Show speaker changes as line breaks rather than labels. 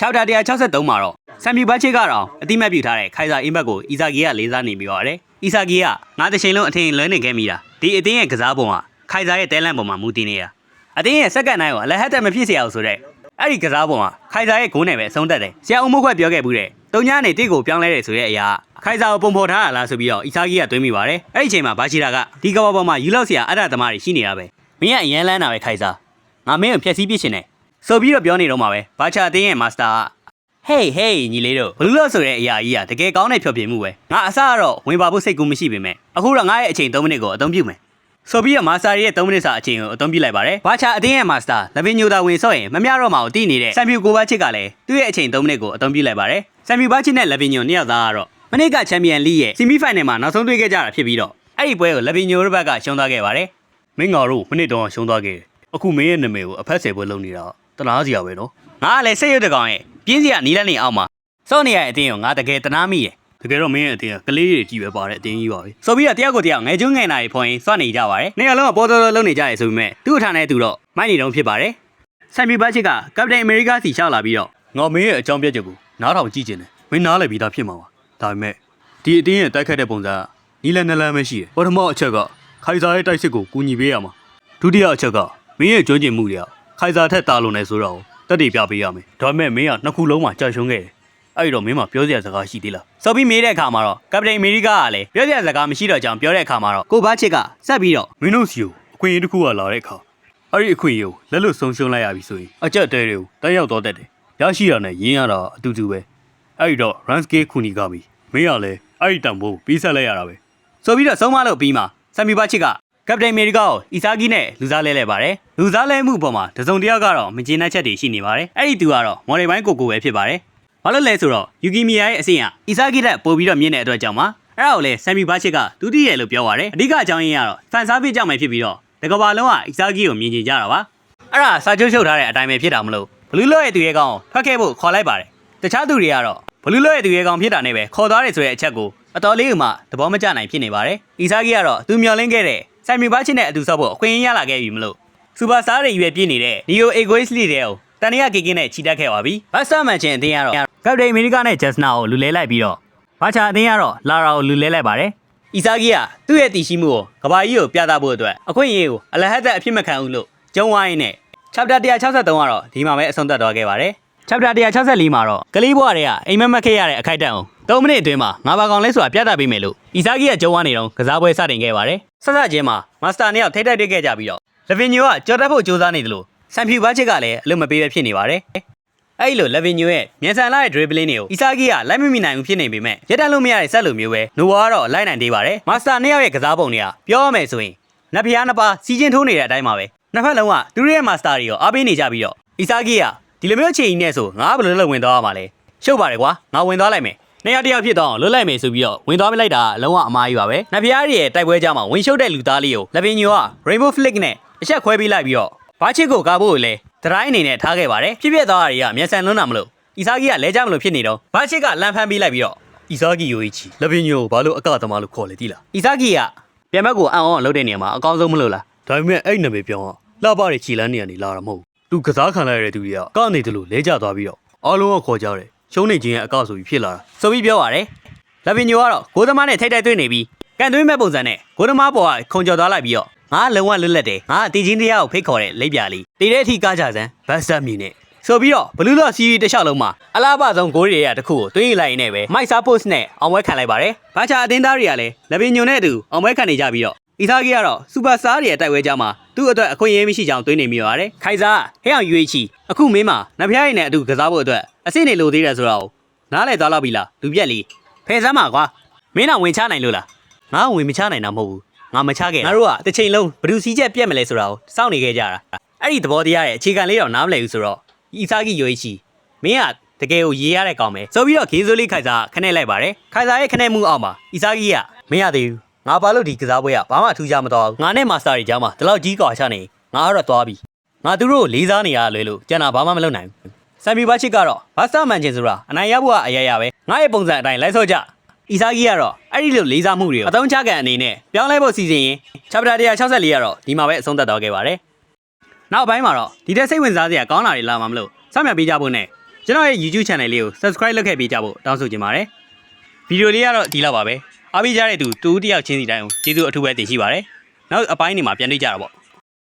chapter 163မှာတော့ဆမ်ပြူဘတ်ချစ်ကတော့အတိမတ်ပြထားတဲ့ခိုင်စာအင်းဘက်ကိုအီဇာဂီကလေးစားနေပြီးတော့ရတယ်။အီဇာဂီကငါတစ်ချိန်လုံးအထင်လွဲနေခဲ့မိတာဒီအတင်းရဲ့ကစားပုံကခိုင်စာရဲ့တဲလန့်ပုံမှာမူတည်နေတာ။အတင်းရဲ့စက္ကန့်တိုင်းကိုအလဟတ်တက်မဖြစ်စေအောင်ဆိုတဲ့အဲ့ဒီကစားပုံကခိုင်စာရဲ့ဂိုးနဲ့ပဲအဆုံးသက်တယ်။ဆရာဦးမိုးခွက်ပြောခဲ့ဘူးတဲ့။တုံညာနေတစ်ကိုပြောင်းလဲတယ်ဆိုတဲ့အရာခိုင်စာကိုပုံဖော်ထားရလားဆိုပြီးတော့အီဇာဂီကတွေးမိပါတယ်။အဲ့ဒီအချိန်မှာဘာချီတာကဒီကဘာပေါ်မှာယူလောက်ဆရာအတ္တသမားတွေရှိနေတာပဲ။မင်းကအရန်လန်းတာပဲခိုင်စာ။ငါမင်းကိုဖျက်ဆီးပစ်ရှင်တယ်။ ဆိုပြီးတော့ပြောနေတော့မှာပဲဘာချာအတင်းရဲ့မာစတာကဟေးဟေးညီလေးတို့ဘလူးလို့ဆိုတဲ့အရာကြီးကတကယ်ကောင်းတဲ့ဖြောပြမှုပဲငါအစကတော့ဝင်ပါဖို့စိတ်ကူးမရှိပေမဲ့အခုတော့ငါရဲ့အချိန်3မိနစ်ကိုအသုံးပြုမယ်ဆိုပြီးတော့မာစတာရဲ့3မိနစ်စာအချိန်ကိုအသုံးပြုလိုက်ပါတယ်ဘာချာအတင်းရဲ့မာစတာလဗင်ညိုတာဝင်ဆော့ရင်မမျှတော့မှကိုတည်နေတဲ့ဆမ်ပြူကိုဘတ်ချစ်ကလည်းသူ့ရဲ့အချိန်3မိနစ်ကိုအသုံးပြုလိုက်ပါတယ်ဆမ်ပြူဘတ်ချစ်နဲ့လဗင်ညိုနှစ်ယောက်သားကတော့မနစ်ကချန်ပီယံလိရဲ့ဆီမီဖိုင်နယ်မှာနောက်ဆုံးတွေ့ခဲ့ကြတာဖြစ်ပြီးတော့အဲ့ဒီပွဲကိုလဗင်ညိုတို့ဘက်ကရှုံးသွားခဲ့ပါတယ်မင်းငါတို့မနစ်တော့ရှုံးသွားခဲ့တယ်အခုမင်းရဲ့နာမည်ကိုအဖက်ဆယ်ပွဲလုပ်နေတာ တနာစရာပဲနော်ငါကလည်းစိတ်ရွတ်တကောင်ရဲ့ပြင်းစရာနီးလက်နေအောင်မှာစောနေရတဲ့အတင်းကိုငါတကယ်တနာမိတယ်တကယ်တော့မင်းရဲ့အတင်းကကလေးတွေကြီးပဲပါတဲ့အတင်းကြီးပါပဲဆိုပြီးတော့တယောက်ကိုတယောက်ငယ်ကျွန်းငယ်နာတွေဖွင့်စွနေကြပါတယ်နေရာလုံးကပေါ်တော်တော်လုံးနေကြရဆိုပေမဲ့သူ့အထာနဲ့သူတော့မိုက်နေတော့ဖြစ်ပါတယ်ဆမ်ပီဘတ်ချစ်ကကပတိန်အမေရိကစီရှောက်လာပြီးတော့ငါမင်းရဲ့အကြောင်းပြချက်ကိုနားထောင်ကြည့်ခြင်းတယ်မင်းနားလည်ပြီးသားဖြစ်မှာပါဒါပေမဲ့ဒီအတင်းရဲ့တိုက်ခတ်တဲ့ပုံစံကနီလန်နလန်ပဲရှိတယ်ပထမအချက်ကခိုင်စာရဲ့တိုက်စစ်ကိုကူညီပေးရမှာဒုတိယအချက်ကမင်းရဲ့ကျွမ်းကျင်မှုတွေက ခိုင်စာထက်တာလွန်နေဆိုတော့တက်တည်ပြပေးရမယ်ဒါပေမဲ့မင်းကနှစ်ခုလုံးမှာကြာရှုံးခဲ့တယ်အဲ့တော့မင်းမပြောစရာစကားရှိသေးလားဆိုပြီးမေးတဲ့အခါမှာတော့ကပတိန်အမေရိကကလည်းပြောစရာစကားမရှိတော့ကြောင်ပြောတဲ့အခါမှာတော့ကိုဘာချစ်ကဆက်ပြီးတော့မင်းတို့စီကိုအခွင့်အရေးတစ်ခုကလာတဲ့အခါအဲ့ဒီအခွင့်အရေးကိုလက်လွတ်ဆုံးရှုံးလိုက်ရပြီဆိုရင်အကြက်တဲတွေကိုတက်ရောက်တော့တတ်တယ်ရရှိရနဲ့ရင်းရတာအတူတူပဲအဲ့ဒီတော့ Ransky ခုနီကပြီမင်းကလည်းအဲ့ဒီတံပိုးပြီးဆက်လိုက်ရတာပဲဆိုပြီးတော့ဆုံးမလို့ပြီးမှဆမ်မီဘာချစ်က ကပတိန်အမေရိကကိုအီဆာဂီနဲ့လူစားလဲလဲပါတယ်လူစားလဲမှုပေါ်မှာတစုံတယောက်ကတော့မကျေနပ်ချက်တွေရှိနေပါတယ်အဲ့ဒီသူကတော့မော်ဒယ်ပိုင်းကိုကိုပဲဖြစ်ပါတယ်ဘာလို့လဲဆိုတော့ယူကီမီယာရဲ့အဆင့်ကအီဆာဂီတက်ပို့ပြီးတော့မြင့်တဲ့အတွက်ကြောင့်ပါအဲ့ဒါကိုလေဆမ်မီဘာချစ်ကဒုတိယလို့ပြောပါတယ်အဓိကအကြောင်းရင်းကတော့ဖန်စားပေးကြောင့်ပဲဖြစ်ပြီးတော့တကဘာလုံးကအီဆာဂီကိုမြင်ကြကြတာပါအဲ့ဒါစာချုပ်ချုပ်ထားတဲ့အတိုင်းပဲဖြစ်တာမလို့ဘလူးလော့ရဲ့သူရဲကောင်ကိုထွက်ခဲ့ဖို့ခေါ်လိုက်ပါတယ်တခြားသူတွေကတော့ဘလူးလော့ရဲ့သူရဲကောင်ဖြစ်တာနဲ့ပဲခေါ်သွားတယ်ဆိုတဲ့အချက်ကိုအတော်လေးကမှသဘောမကျနိုင်ဖြစ်နေပါတယ်အီဆာဂီကတော့သူမျောလင်းခဲ့တဲ့ ဆမ်မီဘာချစ်နဲ့အတူဆော့ဖို့အခွင့်အရေးရလာခဲ့ပြီမလို့စူပါစတားတွေရွယ်ပြည့်နေတဲ့ Neo Egoist လေးတဲ့ကိုတန်ရကေကင်းနဲ့ခြိတက်ခဲ့ပါပြီဘတ်စတာမန်ချင်းအတင်းကတော့ကပတိန်အမေရိကနဲ့ဂျက်စနာကိုလူလဲလိုက်ပြီးတော့ဘာချာအတင်းကတော့လာရာကိုလူလဲလိုက်ပါတယ်။အီဆာဂီကသူ့ရဲ့တည်ရှိမှုကိုကဘာကြီးကိုပြသဖို့အတွက်အခွင့်အရေးကိုအလဟတ်သက်အဖြစ်မခံဘူးလို့ကျုံဝိုင်းနဲ့ chapter 163ကတော့ဒီမှာပဲအဆုံးသတ်သွားခဲ့ပါတယ်။ chapter 164မှာတော့ကလေးဘွားတွေကအိမ်မက်မက်ခဲ့ရတဲ့အခိုက်အတန့်ကို3မိနစ်အတွင်းမှာငါးပါကောင်လဲဆိုတာပြသပေးမယ်လို့အီဆာဂီကကျုံဝိုင်းနေတော့ကစားပွဲစတင်ခဲ့ပါတယ်။ဆက်ဆက်ချင်းမှာမာစတာနှစ်ယောက်ထိတ်တိုက်တွေ့ခဲ့ကြပြီးတော့လဗင်ညိုကကြော်တက်ဖို့ကြိုးစားနေတယ်လို့ဆန်ဖြူဘတ်ချစ်ကလည်းအလုပ်မပေးပဲဖြစ်နေပါတယ်။အဲ့လိုလဗင်ညိုရဲ့မြန်ဆန်လာတဲ့ dribbling တွေကိုအီဆာဂီကလိုက်မမိနိုင်ဘူးဖြစ်နေပေမဲ့ရက်တန်လို့မရတဲ့ဆက်လိုမျိုးပဲနိုဝါကတော့လိုက်နိုင်သေးပါတယ်မာစတာနှစ်ယောက်ရဲ့ကစားပုံတွေကပြောရမယ်ဆိုရင်နဖျားနှစ်ပါးစီချင်းထိုးနေတဲ့အတိုင်းပါပဲနှစ်ဖက်လုံးကသူတို့ရဲ့မာစတာတွေကိုအားပေးနေကြပြီးတော့အီဆာဂီက ဒီလိုမျိုးအချိန်ကြီးနဲ့ဆိုငါဘယ်လိုလုပ်ဝင်သွားရမှာလဲရှုပ်ပါတယ်ကွာငါဝင်သွားလိုက်မယ်နှစ်ယောက်တစ်ယောက်ဖြစ်တော့လွတ်လိုက်မယ်ဆိုပြီးတော့ဝင်သွားမလိုက်တာအလုံးဝအမားကြီးပါပဲနဖျားတွေရဲ့တိုက်ပွဲကြမှာဝင်ရှုပ်တဲ့လူသားလေးကိုလဗင်ညိုက Rainbow Flick နဲ့အချက်ခွဲပေးလိုက်ပြီးတော့ဘာချစ်ကိုကားဖို့ကိုလည်းဒရိုင်းအနေနဲ့ထားခဲ့ပါတယ်ဖြစ်ဖြစ်သွားတာတွေကမြန်ဆန်လွန်းတာမလို့အီဆာဂီကလဲကြမလို့ဖြစ်နေတော့ဘာချစ်ကလမ်းဖမ်းပေးလိုက်ပြီးတော့
အီဇာဂီယိုအီချီလဗင်ညိုကိုဘာလို့အကသမားလို့ခေါ်လဲတိလား
အီဆာဂီကပြန်ဘက်ကိုအံ့ဩအောင်လုပ်တဲ့နေရာမှာအကောင်းဆုံးမလို့လား
ဒါပေမဲ့အဲ့နာမည်ပြောင်းအောင်လှပတဲ့ခြေလန်းနေရနေလာတာမဟုတ်ဘူး သူကစားခံလိုက်ရတဲ့သူတွေကကနေတယ်လို့လဲကျသွားပြီးတော့အားလုံးကခေါ်ကြတယ်ရှုံးနေခြင်းရဲ့အကဆိုပြီးဖြစ်လာတာ
ဆိုပြီးပြောပါတယ်လဗင်ညိုကတော့ဂိုးသမားနဲ့ထိတ်တိုက်တွေ့နေပြီးကန်သွင်းမဲ့ပုံစံနဲ့ဂိုးသမားပေါ်ကခုံကျော်သွားလိုက်ပြီးတော့ငါလုံးဝလွတ်လပ်တယ်ငါအတီချင်းတရားကိုဖိတ်ခေါ်တဲ့လိပ်ပြာလေးတည်တဲ့အထိကားကြစမ်း
ဘတ်ဆက်မီနဲ့
ဆိုပြီးတော့ဘလူးလော့စီးရီတစ်လျှောက်လုံးမှာအလားပါဆုံးဂိုးတွေရတစ်ခုကိုတွင်းလိုက်ရင်းနဲ့ပဲမိုက်ဆာပို့စ်နဲ့အောင်ပွဲခံလိုက်ပါတယ်။ဘာချာအတင်းသားတွေကလည်းလဗင်ညိုနဲ့အတူအောင်ပွဲခံနေကြပြီးတော့ အီသာဂီကတော့စူပါစတားတွေရဲ့တိုက်ပွဲကြမှာသူ့အတွက်အခွင့်အရေးမရှိကြောင်းတွင်းနေမိပါတယ်။ခိုင်စာဟဲအောင်ယူချီအခုမင်းမှာနဖျားရည်နဲ့အတူကစားဖို့အတွက်အစိနေလိုသေးတယ်ဆိုတော့နားလေသွားတော့ပြီလားလူပြက်လေးဖယ်စမ်းပါကွာမင်းတော့ဝင်ချနိုင်လို့လားငါဝင်မချနိုင်တာမဟုတ်ဘူးငါမချခဲ့ငါတို့ကတစ်ချိန်လုံးဘယ်သူစီးချက်ပြက်မလဲဆိုတာကိုစောင့်နေခဲ့ကြတာအဲ့ဒီသဘောတရားရဲ့အခြေခံလေးတော့နားမလည်ဘူးဆိုတော့အီဆာဂီယိုအီချီမင်းကတကယ်ကိုရေးရတဲ့ကောင်ပဲဆိုပြီးတော့ဂေးစိုးလေးခိုင်စာခနဲ့လိုက်ပါတယ်ခိုင်စာရဲ့ခနဲ့မှုအောက်မှာအီဆာဂီကမင်းရသေးဘူး ငါဘာလို့ဒီကစားပွဲကဘာမှထူးခြားမတော့ဘူးငါနဲ့မာစတာတွေကြားမှာဒီလောက်ကြီးကွာချနေငါကတော့သွားပြီငါသူတို့ကိုလေးစားနေရလွယ်လို့ကျန်တာဘာမှမလုပ်နိုင်ဘူးဆမ်ပီဘာချစ်ကတော့ဘာစတာမန်ချင်းဆိုတာအနိုင်ရဖို့ကအရရပဲငါရဲ့ပုံစံအတိုင်းလိုက်ဆော့ကြအီဆာဂီကတော့အဲ့ဒီလိုလေးစားမှုတွေကိုအသုံးချကန်အနေနဲ့ပြောင်းလဲဖို့စီစဉ်ရင် chapter 164ကတော့ဒီမှာပဲအဆုံးသတ်သွားခဲ့ပါတယ်နောက်ပိုင်းမှာတော့ဒီတဲ့စိတ်ဝင်စားစရာကောင်းတာတွေလာမှာမလို့စောင့်မျှော်ပေးကြဖို့နဲ့ကျွန်တော်ရဲ့ YouTube channel လေးကို subscribe လုပ်ခဲ့ပေးကြဖို့တောင်းဆိုချင်ပါတယ်ဗီဒီယိုလေးကတော့ဒီလောက်ပါပဲ အားပေးကြတဲ့သူတူတူတယောက်ချင်းစီတိုင်းကိုကျေးဇူးအထူးပဲတင်ရှိပါတယ်နောက်အပိုင်းတွေမှာပြန်တွေ့ကြတာပေါ့